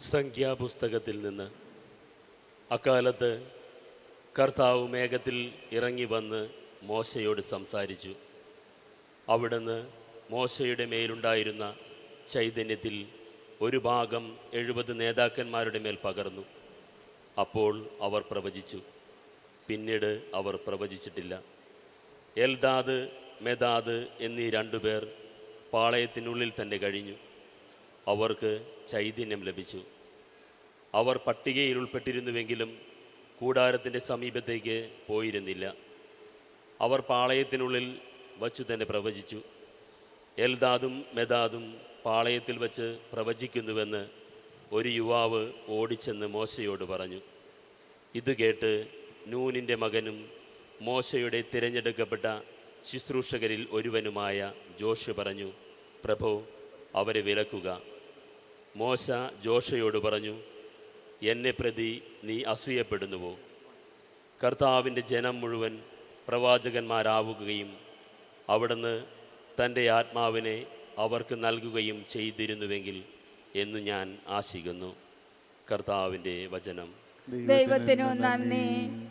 സംഖ്യാപുസ്തകത്തിൽ നിന്ന് അക്കാലത്ത് കർത്താവ് മേഘത്തിൽ ഇറങ്ങി വന്ന് മോശയോട് സംസാരിച്ചു. അവിടുന്ന് മോശയുടെ മേലുണ്ടായിരുന്ന ചൈതന്യത്തിൽ ഒരു ഭാഗം എഴുപത് നേതാക്കന്മാരുടെ മേൽ പകർന്നു. അപ്പോൾ അവർ പ്രവചിച്ചു. പിന്നീട് അവർ പ്രവചിച്ചിട്ടില്ല. എൽദാദ് മെദാദ് എന്നീ രണ്ടുപേർ പാളയത്തിനുള്ളിൽ തന്നെ കഴിഞ്ഞു. അവർക്ക് ചൈതന്യം ലഭിച്ചു. അവർ പട്ടികയിൽ ഉൾപ്പെട്ടിരുന്നുവെങ്കിലും കൂടാരത്തിന്റെ സമീപത്തേക്ക് പോയിരുന്നില്ല. അവർ പാളയത്തിനുള്ളിൽ വച്ചു തന്നെ പ്രവചിച്ചു. എൽദാദും മെദാദും പാളയത്തിൽ വച്ച് പ്രവചിക്കുന്നുവെന്ന് ഒരു യുവാവ് ഓടിച്ചെന്ന് മോശയോട് പറഞ്ഞു. ഇത് കേട്ട് നൂനിന്റെ മകനും മോശയുടെ തിരഞ്ഞെടുക്കപ്പെട്ട ശുശ്രൂഷകരിൽ ഒരുവനുമായ ജോഷ് പറഞ്ഞു പ്രഭോ അവരെ വിലക്കുക. മോശ ജോഷയോട് പറഞ്ഞു എന്നെ പ്രതി നീ അസൂയപ്പെടുന്നുവോ? കർത്താവിന്റെ ജനം മുഴുവൻ പ്രവാചകന്മാരാവുകയും അവിടുന്ന് തന്റെ ആത്മാവിനെ അവർക്ക് നൽകുകയും ചെയ്തിരുന്നുവെങ്കിൽ എന്ന് ഞാൻ ആശിക്കുന്നു. കർത്താവിന്റെ വചനം. ദൈവത്തിനു നന്ദി.